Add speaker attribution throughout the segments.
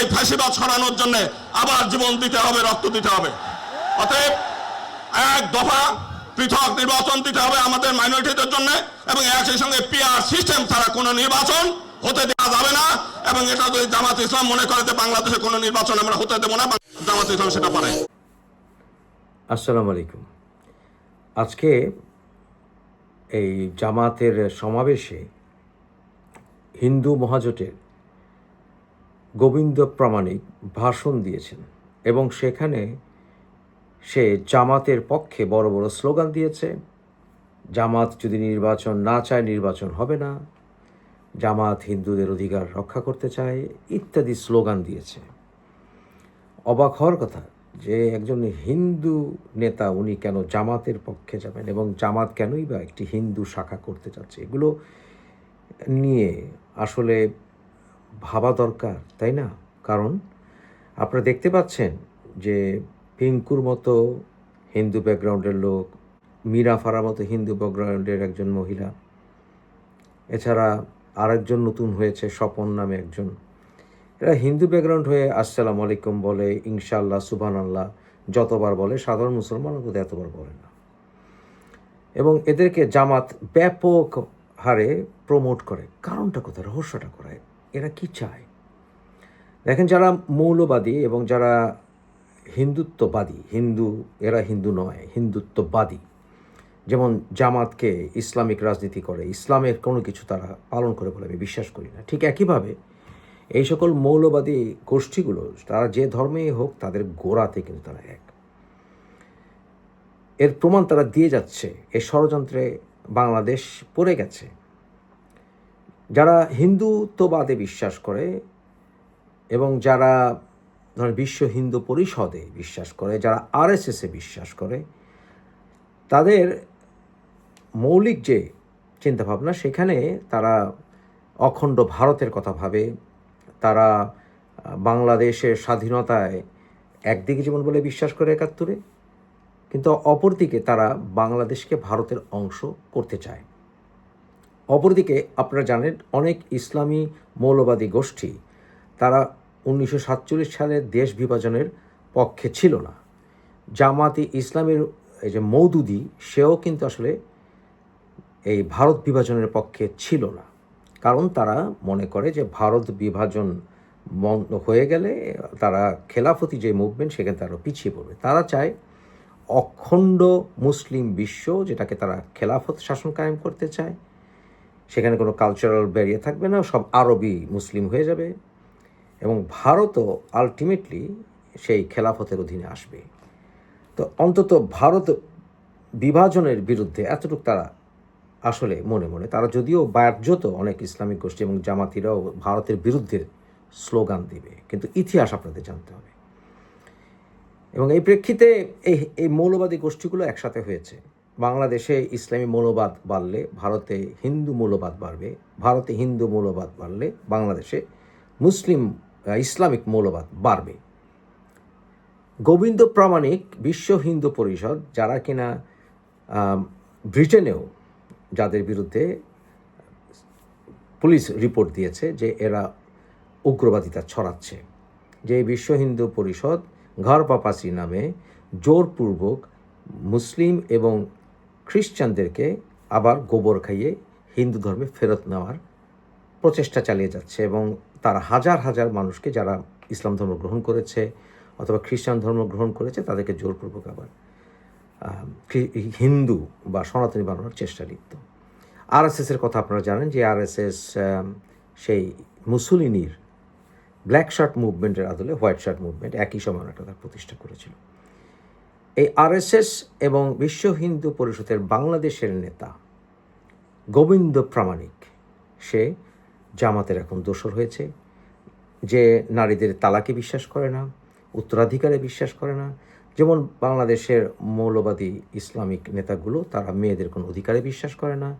Speaker 1: এই ফাঁসিবাদ ছড়ানোর জন্য আবার জীবন দিতে হবে, রক্ত দিতে হবে। অতএব এক দফা পৃথক নির্বাচন দিতে হবে আমাদের মাইনরিটিদের জন্য এবং একই সঙ্গে পিআর সিস্টেম ছাড়া কোনো নির্বাচন হতে দেওয়া যাবে না এবং এটা যদি জামাত ইসলাম মনে করে যে বাংলাদেশে কোনো নির্বাচন আমরা হতে দেবো না, জামাত ইসলাম সেটা পারে।
Speaker 2: আসসালামু আলাইকুম আজকে এই জামাতের সমাবেশে হিন্দু মহাজোটের গোবিন্দ প্রামাণিক ভাষণ দিয়েছেন এবং সেখানে সে জামাতের পক্ষে বড় বড় স্লোগান দিয়েছে, জামাত যদি নির্বাচন না চায় নির্বাচন হবে না, জামাত হিন্দুদের অধিকার রক্ষা করতে চায় ইত্যাদি স্লোগান দিয়েছে। অবাক হওয়ার কথা যে একজন হিন্দু নেতা উনি কেন জামাতের পক্ষে যাবেন এবং জামাত কেনই বা একটি হিন্দু শাখা করতে চাচ্ছে, এগুলো নিয়ে আসলে ভাবা দরকার, তাই না? কারণ আপনারা দেখতে পাচ্ছেন যে পিঙ্কুর মতো হিন্দু ব্যাকগ্রাউন্ডের লোক, মীরা ফারার মতো হিন্দু ব্যাকগ্রাউন্ডের একজন মহিলা, এছাড়া আরেকজন নতুন হয়েছে, স্বপন নামে একজন। এরা হিন্দু ব্যাকগ্রাউন্ড হয়ে আসসালাম আলাইকুম বলে, ইনশাআল্লাহ সুবহান আল্লাহ যতবার বলে, সাধারণ মুসলমান অন্তত এতবার বলে না। এবং এদেরকে জামাত ব্যাপক হারে প্রমোট করে। কারণটা কোথায়? রহস্যটা কোথায়? এরা কি চায়? দেখেন যারা মৌলবাদী এবং যারা হিন্দুত্ববাদী, হিন্দু, এরা হিন্দু নয়, হিন্দুত্ববাদী। যেমন জামাতকে ইসলামিক রাজনীতি করে, ইসলামের কোনো কিছু তারা পালন করে বলে আমি বিশ্বাস করি না। ঠিক একইভাবে এই সকল মৌলবাদী গোষ্ঠীগুলো, তারা যে ধর্মেই হোক, তাদের গোড়াতে কিন্তু তারা এক। এর প্রমাণ তারা দিয়ে যাচ্ছে এই ষড়যন্ত্রে বাংলাদেশ পড়ে গেছে। যারা হিন্দুত্ববাদে বিশ্বাস করে এবং যারা ধরেন বিশ্ব হিন্দু পরিষদে বিশ্বাস করে, যারা আরএসএসে বিশ্বাস করে, তাদের মৌলিক যে চিন্তাভাবনা, সেখানে তারা অখণ্ড ভারতের কথা ভাবে, তারা বাংলাদেশের স্বাধীনতায় একদিকে যেমন বলে বিশ্বাস করে একাত্তরে, কিন্তু অপরদিকে তারা বাংলাদেশকে ভারতের অংশ করতে চায়। অপরদিকে আপনারা জানেন অনেক ইসলামী মৌলবাদী গোষ্ঠী, তারা উনিশশো সাতচল্লিশ সালের দেশ বিভাজনের পক্ষে ছিল না। জামাতি ইসলামের এই যে মৌদুদি সেও কিন্তু আসলে এই ভারত বিভাজনের পক্ষে ছিল না। কারণ তারা মনে করে যে ভারত বিভাজন বন্ধ হয়ে গেলে তারা খেলাফতি যে মুভমেন্ট, সেখানে তারা পিছিয়ে পড়বে। তারা চায় অখণ্ড মুসলিম বিশ্ব যেটাকে তারা খেলাফত শাসন কায়েম করতে চায় সেখানে কোনো কালচারাল ব্যারিয়ার থাকবে না, সব আরবি মুসলিম হয়ে যাবে এবং ভারতও আলটিমেটলি সেই খেলাফতের অধীনে আসবে। তো অন্তত ভারত বিভাজনের বিরুদ্ধে এতটুকু তারা আসলে মনে মনে, তারা যদিও বাহ্যত অনেক ইসলামিক গোষ্ঠী এবং জামাতিরাও ভারতের বিরুদ্ধে স্লোগান দিবে, কিন্তু ইতিহাস আপনাদের জানতে হবে। এবং এই প্রেক্ষিতে এই এই মৌলবাদী গোষ্ঠীগুলো একসাথে হয়েছে। বাংলাদেশে ইসলামী মৌলবাদ বাড়লে ভারতে হিন্দু মৌলবাদ বাড়বে, ভারতে হিন্দু মৌলবাদ বাড়লে বাংলাদেশে মুসলিম ইসলামিক মৌলবাদ বাড়বে। গোবিন্দ প্রামাণিক বিশ্ব হিন্দু পরিষদ, যারা কিনা ব্রিটেনেও যাদের বিরুদ্ধে পুলিশ রিপোর্ট দিয়েছে যে এরা উগ্রবাদিতা ছড়াচ্ছে। যে বিশ্ব হিন্দু পরিষদ ঘর পাপাসি নামে জোরপূর্বক মুসলিম এবং খ্রিস্টানদেরকে আবার গোবর খাইয়ে হিন্দু ধর্মে ফেরত নেওয়ার প্রচেষ্টা চালিয়ে যাচ্ছে এবং তারা হাজার হাজার মানুষকে যারা ইসলাম ধর্ম গ্রহণ করেছে অথবা খ্রিস্টান ধর্ম গ্রহণ করেছে, তাদেরকে জোরপূর্বক আবার হিন্দু বা সনাতনী বানানোর চেষ্টা লিপ্ত। আরএসএসের কথা আপনারা জানেন যে আরএসএস সেই মুসুলিনির ব্ল্যাক শার্ট মুভমেন্টের আদলে হোয়াইট শার্ট মুভমেন্ট একই সময় একটা তার প্রতিষ্ঠা করেছিল। এই আরএসএস এবং বিশ্ব হিন্দু পরিষদের বাংলাদেশের নেতা গোবিন্দ প্রামাণিক, সে জামাতের এখন দোষর হয়েছে, যে নারীদের তালাকে বিশ্বাস করে না, উত্তরাধিকারে বিশ্বাস করে না। যেমন বাংলাদেশের মৌলবাদী ইসলামিক নেতাগুলো, তারা মেয়েদের কোনো অধিকারে বিশ্বাস করে না।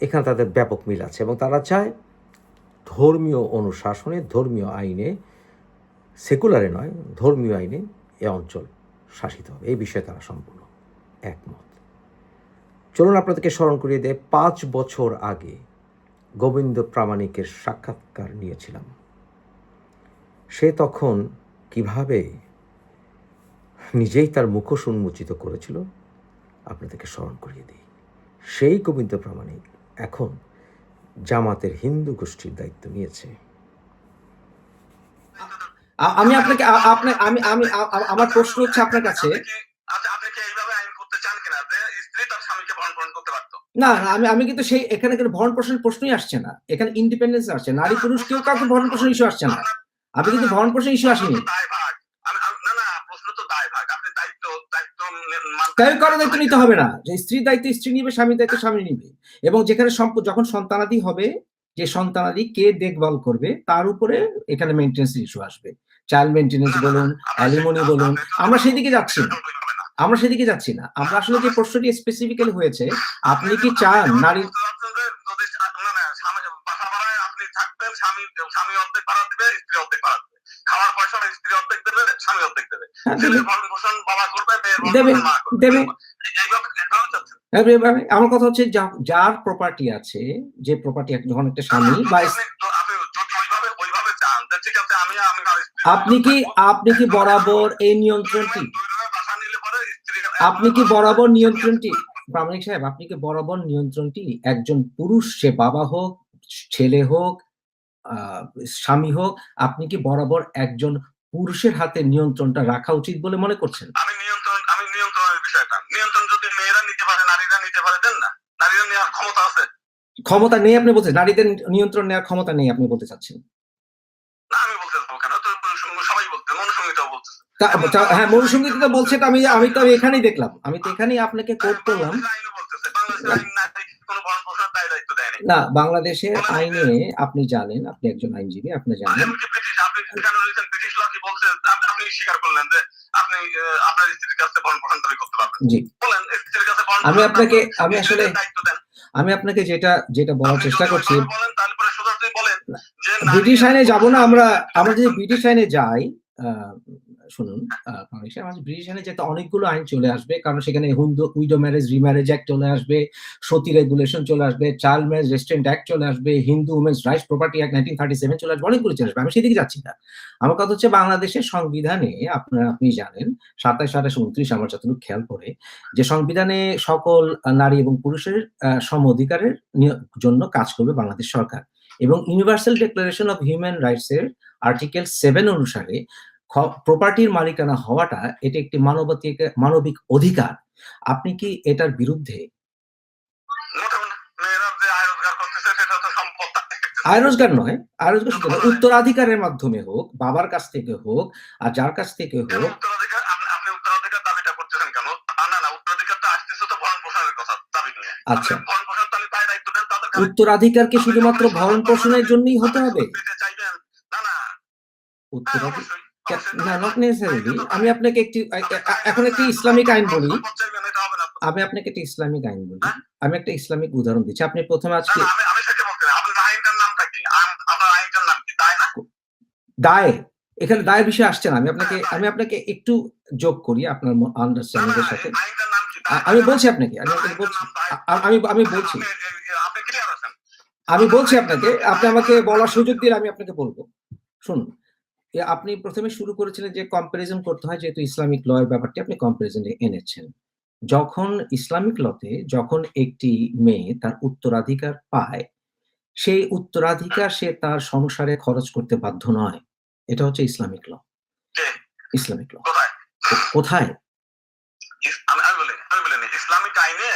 Speaker 2: এখানে তাদের ব্যাপক মিল আছে এবং তারা চায় ধর্মীয় অনুশাসনে, ধর্মীয় আইনে, সেকুলারে নয়, ধর্মীয় আইনে এ অঞ্চল শাসিত হবে। এই বিষয়ে তারা সম্পূর্ণ একমত। চলুন আপনাদেরকে স্মরণ করিয়ে দেয়, পাঁচ বছর আগে গোবিন্দ প্রামাণিকের সাক্ষাৎকার নিয়েছিলাম। সে তখন কীভাবে নিজেই তার মুখোশ উন্মোচিত করেছিল, আপনাদেরকে স্মরণ করিয়ে দিই। সেই গোবিন্দ প্রামাণিক এখন জামাতের হিন্দু গোষ্ঠীর দায়িত্ব নিয়েছে।
Speaker 3: আমি আপনাকে আপনি আমি আমি আমার প্রশ্ন হচ্ছে আপনার কাছে। না না, আমি আমি কিন্তু সেই এখানে ভরণ পোষণের প্রশ্নই আসছে না। এখানে ইন্ডিপেন্ডেন্স আসছে। নারী পুরুষ কেউ কাউকে ভরণ পোষণ ইস্যু আসছে না। আমি কিন্তু ভরণ পোষণ ইস্যু আসেনি। কেউ কারও দায়িত্ব নিতে হবে না। যে স্ত্রীর দায়িত্ব স্ত্রী নিবে স্বামীর দায়িত্ব স্বামী নিবে। এবং যেখানে যখন সন্তানাদি হবে যে সন্তানাদি কে দেখভাল করবে তার উপরে এখানে মেনটেন্স ইস্যু আসবে। চাইল্ড মেনটেন্স বলুন অ্যালিমনি বলুন আমরা সেদিকে যাচ্ছি না। আমরা সেদিকে যাচ্ছি না। আমরা আসলে যে প্রশ্নটি স্পেসিফিক্যালি হয়েছে আপনি কি চান নারী
Speaker 1: বুঝতে পারছেন যে যদি না না স্বামী বাসা ভাড়ায় আপনি থাকবেন স্বামী স্বামী অর্ধেক ভাড়া দিবে স্ত্রী অর্ধেক ভাড়া দিবে। খাওয়ার পয়সা স্ত্রী অর্ধেক দেবে স্বামী অর্ধেক দেবে।
Speaker 3: হ্যাঁ,
Speaker 1: ছেলের ভরণ পোষণ বাবা করবে মেয়ের ভরণ
Speaker 3: দেবে,
Speaker 1: পোষণ মা করবে।
Speaker 3: দেবে।
Speaker 1: এইভাবে এইভাবে যাচ্ছে
Speaker 3: এভাবে আমার কথা হচ্ছে যার প্রপার্টি আছে যে প্রপার্টি যখন একটা স্বামী বা
Speaker 1: আপনি
Speaker 3: কি আপনি কি বরাবর এই নিয়ন্ত্রণটি? আপনি কি বরাবর নিয়ন্ত্রণটি? প্রামাণিক সাহেব আপনি কি বরাবর নিয়ন্ত্রণটি? একজন পুরুষ সে বাবা হোক ছেলে হোক স্বামী হোক আপনি কি বরাবর একজন পুরুষের হাতে নিয়ন্ত্রণটা রাখা উচিত বলে মনে করছেন?
Speaker 1: আমি নিয়ন্ত্রণ আমি নিয়ন্ত্রণের বিষয়টা। নিয়ন্ত্রণ যদি মেয়েরা নিতে পারে নারীরা নিতে পারে দেন না। নারীরা নেওয়ার ক্ষমতা আছে।
Speaker 3: ক্ষমতা নেই আপনি বলছেন? নারীদের নিয়ন্ত্রণ নেওয়ার ক্ষমতা নেই আপনি বলতে চাচ্ছেন?
Speaker 1: না আমি বলতে পারব কেন? তো সবাই বলতে মনুসংহিতাও বলতেছে।
Speaker 3: তা- তা- হ্যাঁ বলছে আমি আমি তো এখানেই দেখলাম। আমি তো এখানেই আপনাকে কোট করলাম।
Speaker 1: দেয়নি
Speaker 3: না বাংলাদেশের আইনে আপনি জানেন আপনি একজন আইনজীবী আপনি জানেন। আমি আপনাকে আমি আসলে আমি আপনাকে যেটা যেটা বলার চেষ্টা করছি ব্রিটিশ আইনে যাব না আমরা আমরা যদি ব্রিটিশ আইনে যাই আহ, শুনুন আমাদের ব্রিটিশ আইনে যেতে অনেকগুলো আইন চলে আসবে কারণ সেখানে উইডো ম্যারেজ রিম্যারেজ অ্যাক্ট চলে আসবে সতী রেগুলেশন চলে আসবে চাইল্ড ম্যারেজ রেস্টুরেন্ট অ্যাক্ট চলে আসবে Hindu women's rights property act nineteen thirty seven চলে আসবে অনেকগুলো চলে আসবে। আমি সেদিকে যাচ্ছি না। আমার কথা হচ্ছে বাংলাদেশের সংবিধানে আপনারা আপনি জানেন সাতাশ আঠাশ উনত্রিশ আমার যতটুকু খেয়াল করে যে সংবিধানে সকল নারী এবং পুরুষের আহ, সম অধিকারের নিয়- জন্য কাজ করবে বাংলাদেশ সরকার। এবং universal declaration of human rights এর আর্টিকেল সেভেন অনুসারে প্রপার্টির মালিকানা হওয়াটা এটা একটি মানবাধিক মানবিক অধিকার। আপনি কি এটার বিরুদ্ধে?
Speaker 1: আয় রোজগার
Speaker 3: নয়। আয় রোজগার শুধু উত্তরাধিকারের মাধ্যমে হোক বাবার কাছ থেকে হোক আর যার কাছ থেকে হোক। আচ্ছা। উত্তরাধিকার কি শুধুমাত্র ভরণ পোষণের জন্যই হতে হবে? আমি আপনাকে একটি এখন একটি ইসলামিক আইন বলি। আমি আপনাকে একটা ইসলামিক আইন বলি।
Speaker 1: হ্যাঁ?
Speaker 3: আমি একটা ইসলামিক উদাহরণ দিচ্ছি। আপনি প্রথমে আজকে দায় এখানে দায়ের বিষয় আসছে না। আমি আপনাকে আমি আপনাকে একটু যোগ করি আপনার আন্ডারস্ট্যান্ডিং এর সাথে। আমি বলছি আপনাকে। আমি বলছি
Speaker 1: দায়।
Speaker 3: আমি আমি বলছি
Speaker 1: আপনি- আপনি ক্লিয়ার আছেন
Speaker 3: আমি বলছি আপনাকে আপনি আমাকে বলার সুযোগ দিলে আমি আপনাকে বলব। শুনুন আপনি প্রথমে শুরু করেছিলেন যে কম্পারিজন করতে হয় যেহেতু ইসলামিক ল এর ব্যাপারটি আপনি কম্পারিজনে এনেছেন। যখন ইসলামিক লতে যখন একটি মেয়ে তার উত্তরাধিকার পায় সেই উত্তরাধিকার সে তার সংসারে খরচ করতে বাধ্য নয়। এটা হচ্ছে ইসলামিক ল। Islamic law.
Speaker 1: কোথায়? ইসলামিক আইনে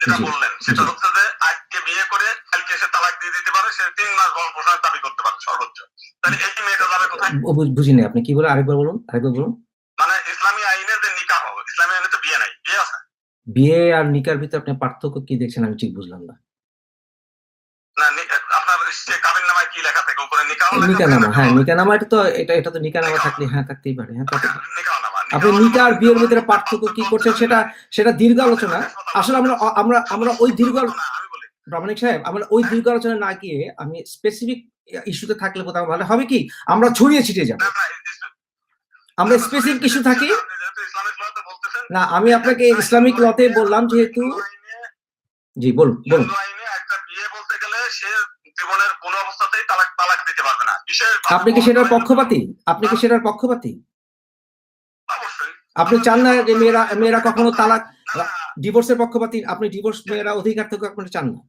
Speaker 1: যেটা বললেন সেটা হচ্ছে যে আজকে বিয়ে করে কালকে সে তালাক দিয়ে দিতে পারে সে তিন মাস ভরণ পোষণের দাবি করতে পারে সর্বোচ্চ। তাহলে এই মেয়েটা যাবে কোথায়?
Speaker 3: বুঝিনি আপনি কি বলে আরেকবার বলুন আরেকবার বলুন।
Speaker 1: মানে ইসলামী আইনে যে নিকাহ ইসলামী আইনে তো বিয়ে নাই বিয়ে আছে?
Speaker 3: বিয়ে আর নিকার ভিতরে আপনি পার্থক্য কি দেখছেন আমি ঠিক বুঝলাম না।
Speaker 1: না আপনার কাবিন নামায় কি লেখা থাকে? উপরে নিকাহ
Speaker 3: নিকা হ্যাঁ নিকা নামা এটা তো এটা এটা তো নিকা নামা থাকলে হ্যাঁ থাকতেই পারে হ্যাঁ থাকতে পারে।
Speaker 1: নিকাহ নামা
Speaker 3: আপনি নিকা আর বিয়ের ভিতরে পার্থক্য কি করছেন সেটা সেটা দীর্ঘ আলোচনা। আসলে আমরা আমরা আমরা ওই দীর্ঘ প্রামাণিক সাহেব আমরা ওই দীর্ঘ আলোচনা না গিয়ে আমি স্পেসিফিক ইস্যুতে থাকলে কোথাও ভালো হবে কি? আমরা ছড়িয়ে ছিটিয়ে যাব। আমরা স্পেসিফিক ইস্যু থাকি। না আমি আপনাকে ইসলামিক লতে বললাম যেহেতু জি বলুন বলুন। আপনি কি সেটার পক্ষপাতী? আপনি কি সেটার পক্ষপাতী? আপনি চান না যে মেয়েরা মেয়েরা কখনো তালাক ডিভোর্সের পক্ষপাতী আপনি ডিভোর্স মেয়েরা অধিকার থেকে আপনি চান না।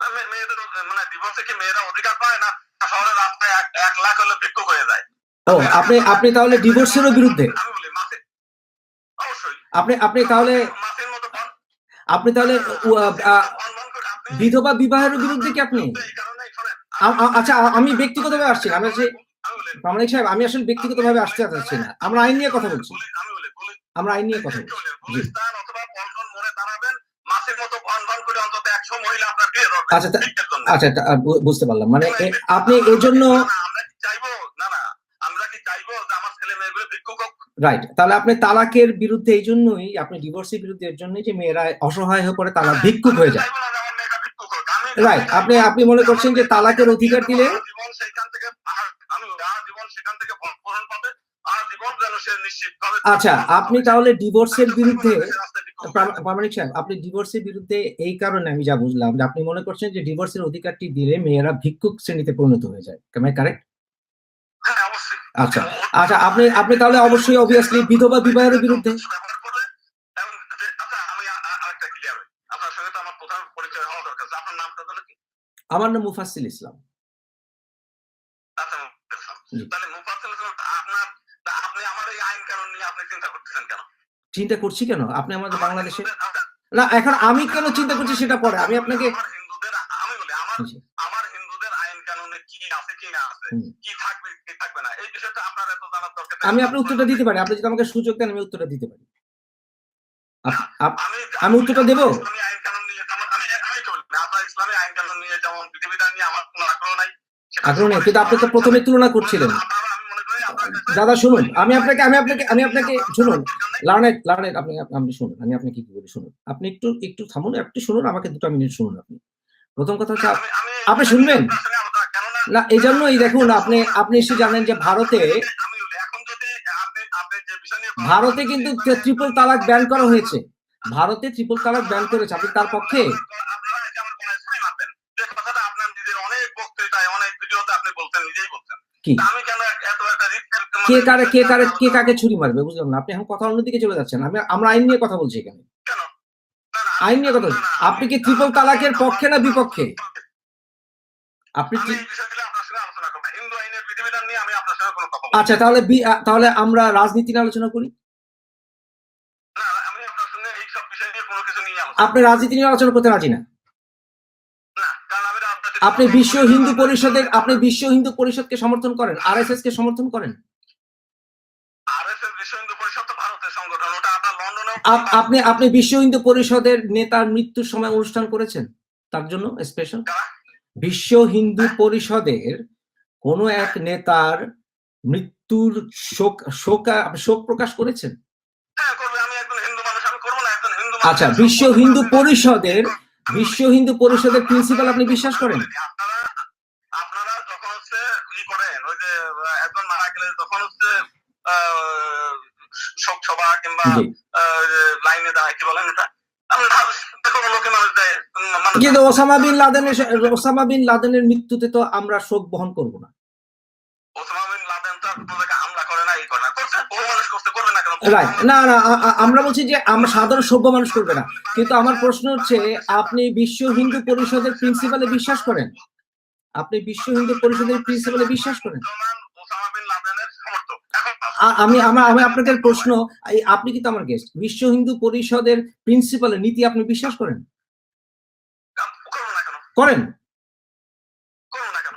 Speaker 1: মানে
Speaker 3: ও আপনি আপনি তাহলে ডিভোর্সেরও বিরুদ্ধে? আপনি আপনি তাহলে আপনি তাহলে বিধবা বিবাহের বিরুদ্ধে কি আপনি? আচ্ছা আমি ব্যক্তিগতভাবে আসছি আমি প্রামাণিক সাহেব আমি আসলে ব্যক্তিগতভাবে আসতে চাচ্ছি না। আমরা আইন নিয়ে কথা বলছি। আমরা আইন নিয়ে কথা বলছি। আচ্ছা। আচ্ছা বুঝতে পারলাম। মানে আপনি এর জন্য? রাইট। তাহলে আপনি তালাকের বিরুদ্ধে এই জন্যই আপনি ডিভোর্সের বিরুদ্ধে এর জন্যই যে মেয়েরা অসহায় হয়ে পড়ে তালাক ভিক্ষুক হয়ে যায়। রাইট। আপনি আপনি মনে করছেন যে তালাকের অধিকার দিলে
Speaker 1: জীবন সেখান থেকে পাবে
Speaker 3: আচ্ছা আপনি তাহলে ডিভোর্সের বিরুদ্ধে প্রামাণিক সাহেব আপনি ডিভোর্সের বিরুদ্ধে এই কারণে আমি যা বুঝলাম যে আপনি মনে করছেন যে ডিভোর্সের অধিকারটি দিলে মেয়েরা ভিক্ষুক শ্রেণীতে পরিণত হয়ে যায়। কারেক্ট
Speaker 1: হ্যাঁ,
Speaker 3: আচ্ছা আচ্ছা আপনি আপনি তাহলে অবশ্যই অবভিয়াসলি বিধবা বিবাহের বিরুদ্ধে
Speaker 1: আচ্ছা, আমার
Speaker 3: নাম মুফাসিল ইসলাম।
Speaker 1: তাহলে মুফাসসিল আপনার আপনি আমার এই আইন কানুন নিয়ে আপনি চিন্তা করতেছেন কেন?
Speaker 3: চিন্তা করছি কেন? আপনি আমাদের বাংলাদেশে
Speaker 1: আচ্ছা,
Speaker 3: না এখন আমি কেন চিন্তা করছি সেটা পরে। আমি আপনাকে
Speaker 1: হিন্দুদের আমি বলি আমার আমার হিন্দুদের আইন কানুনে কি আছে কি না আছে কি থাকবে কি থাকবে না এই বিষয়টা আপনার এত জানার দরকার
Speaker 3: আমি আপনার উত্তরটা দিতে পারি। আপনি যদি আমাকে সুযোগ দেন আমি উত্তরটা দিতে পারি।
Speaker 1: আমি
Speaker 3: আমি উত্তরটা দেবো?
Speaker 1: ইসলামী আইন কানুন নিয়ে যেমন আমি আমি বলি আপনার ইসলামী আইন কানুন নিয়ে যেমন বিধিবিধান নিয়ে আমার কোনো আগ্রহ নাই।
Speaker 3: আগ্রহ নেই কিন্তু আপনি তো প্রথমে তুলনা করছিলেন। দাদা, শুনুন, আমি আপনাকে আমি আপনাকে আমি আপনাকে, শুনুন, লার্নেট লার্নেট, আপনি আপনি শুনুন, আমি আপনাকে কি বলি, শুনুন, আপনি একটু একটু থামুন একটু শুনুন, আমাকে দুটো মিনিট শুনুন আপনি। প্রথম কথা হচ্ছে আপনি শুনবেন? না এই জন্যই দেখুন, আপনি আপনি এসে জানেন যে ভারতে ভারতে কিন্তু ট্রিপল তালাক ব্যান করা হয়েছে। ভারতে ট্রিপল তালাক ব্যান করেছে। আপনি তার পক্ষে কি?
Speaker 1: মানে-
Speaker 3: কে কারে কে কারে কে কাকে ছুরি মারবে বুঝলাম না? আপনি এখন কথা অন্যদিকে চলে যাচ্ছেন। আমি আমরা আইন নিয়ে কথা বলছি এখানে। আইন নিয়ে কথা আপনি কি ট্রিপল তালাকের পক্ষে না বিপক্ষে? আপনি
Speaker 1: না।
Speaker 3: আচ্ছা তাহলে তাহলে আমরা রাজনীতি নিয়ে আলোচনা করি? আপনি রাজনীতি নিয়ে আলোচনা করতে রাজি না? আপনি বিশ্ব হিন্দু পরিষদের আপনি বিশ্ব হিন্দু পরিষদকে সমর্থন করেন? আরএসএস কে সমর্থন করেন? আপনি আপনি বিশ্ব হিন্দু পরিষদের নেতার মৃত্যুর সময় অনুষ্ঠান করেছেন? তার জন্য স্পেশাল বিশ্ব হিন্দু পরিষদের কোন এক নেতার মৃত্যুর শোক শোক শোক প্রকাশ করেছেন?
Speaker 1: হ্যাঁ,
Speaker 3: আচ্ছা বিশ্ব হিন্দু পরিষদের বিশ্ব হিন্দু পরিষদের প্রিন্সিপাল আপনি বিশ্বাস করেন?
Speaker 1: আপনারা আপনারা যখন হচ্ছে ই করেন ওই যে একজন মারা গেলে যখন হচ্ছে শোক সভা কিংবা লাইনে দাঁড়ায় কি বলেন এটা?
Speaker 3: কিন্তু ওসামা বিন লাদেনের ওসামা বিন লাদেনের মৃত্যুতে তো আমরা শোক বহন করব না।
Speaker 1: ওসামা বিন লাদেন তো
Speaker 3: রাইট না না আমরা বলছি যে আমরা সাধারণ সভ্য মানুষ করবে না। কিন্তু আমার প্রশ্ন হচ্ছে, আপনি বিশ্ব হিন্দু পরিষদের প্রিন্সিপালে বিশ্বাস করেন? আপনি বিশ্ব হিন্দু পরিষদের প্রিন্সিপালে বিশ্বাস করেন? আমি, আমার, আমি আপনাদের প্রশ্ন আপনি কিন্তু আমার গেস্ট বিশ্ব হিন্দু পরিষদের প্রিন্সিপালের নীতি আপনি বিশ্বাস করেন? করেন?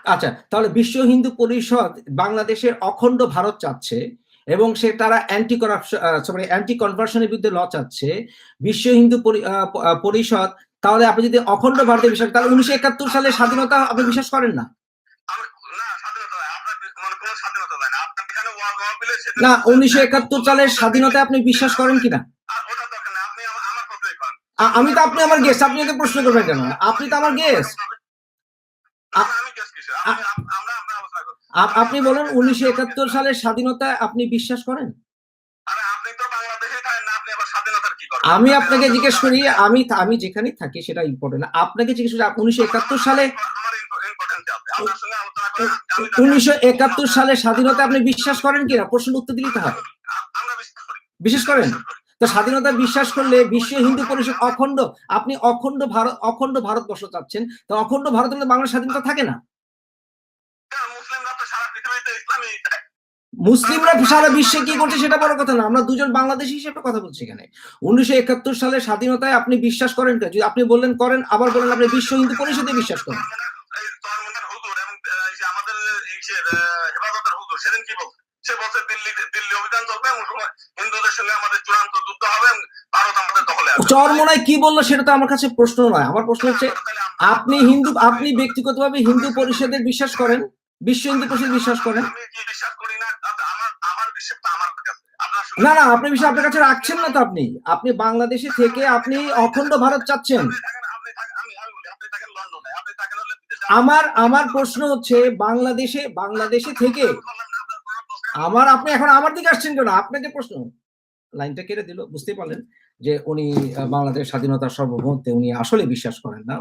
Speaker 3: আচ্ছা তাহলে বিশ্ব হিন্দু পরিষদ বাংলাদেশের অখণ্ড ভারত চাচ্ছে। এবং সে তারা অ্যান্টি করাপশন সরি অ্যান্টি কনভার্সনের বিরুদ্ধে ল চাচ্ছে বিশ্ব হিন্দু পরিষদ তাহলে আপনি যদি অখণ্ড ভারতে বিশ্বাস তাহলে উনিশশো একাত্তর সালের স্বাধীনতা আপনি বিশ্বাস করেন না
Speaker 1: না স্বাধীনতা মানে স্বাধীনতা
Speaker 3: উনিশশো একাত্তর সালের স্বাধীনতায় আপনি বিশ্বাস করেন কিনা আমি তো আপনি আমার গেস্ট আপনি প্রশ্ন করবেন কেন আপনি তো আমার গেস্ট
Speaker 1: আমরা।
Speaker 3: আপনি বলেন উনিশশো একাত্তর সালের স্বাধীনতায় আপনি বিশ্বাস করেন? আমি আপনাকে জিজ্ঞেস করি আমি আমি যেখানে থাকি সেটা ইম্পর্টেন্ট আপনাকে জিজ্ঞেস করি উনিশশো একাত্তর সালে উনিশশো একাত্তর সালে স্বাধীনতা আপনি বিশ্বাস করেন কিনা? প্রশ্ন উত্তর দিলেই তো হয়
Speaker 1: বিশ্বাস
Speaker 3: করেন? তো স্বাধীনতা বিশ্বাস করলে বিশ্ব হিন্দু পরিষদ অখণ্ড আপনি অখণ্ড ভারত অখণ্ড ভারতবর্ষ চাচ্ছেন। তো অখণ্ড ভারত বাংলার স্বাধীনতা থাকে না?
Speaker 1: মুসলিমরা সারা
Speaker 3: বিশ্বে কি করছে সেটা বড় কথা না, আমরা দুজন বাংলাদেশি হিসেবে কথা বলছি এখানে। উনিশশো একাত্তর সালে স্বাধীনতায় আপনি বিশ্বাস করেন? যদি আপনি বললেন করেন, আবার বলেন আপনি বিশ্ব হিন্দু পরিষদে বিশ্বাস করেন। চরমোনায় কি বলল সেটা তো আমার কাছে প্রশ্ন নয়। আমার প্রশ্ন হচ্ছে, আপনি হিন্দু, আপনি ব্যক্তিগতভাবে হিন্দু পরিষদের বিশ্বাস করেন? বিশ্ব হিন্দু পরিষদ বিশ্বাস করেন?
Speaker 1: বিশ্বাস না
Speaker 3: না, আপনি বিষয় আপনার কাছে রাখছেন না তো আপনি। আপনি বাংলাদেশে থেকে আপনি অখণ্ড ভারত চাচ্ছেন। আমার আমার প্রশ্ন হচ্ছে, বাংলাদেশে বাংলাদেশে থেকে আমার, আপনি এখন আমার দিকে আসছেন কেন? আপনাকে প্রশ্ন। লাইনটা কেটে দিল, বুঝতেই পারলেন যে উনি বাংলাদেশ স্বাধীনতার সর্বভৌমত্বে উনি আসলে বিশ্বাস করেন না।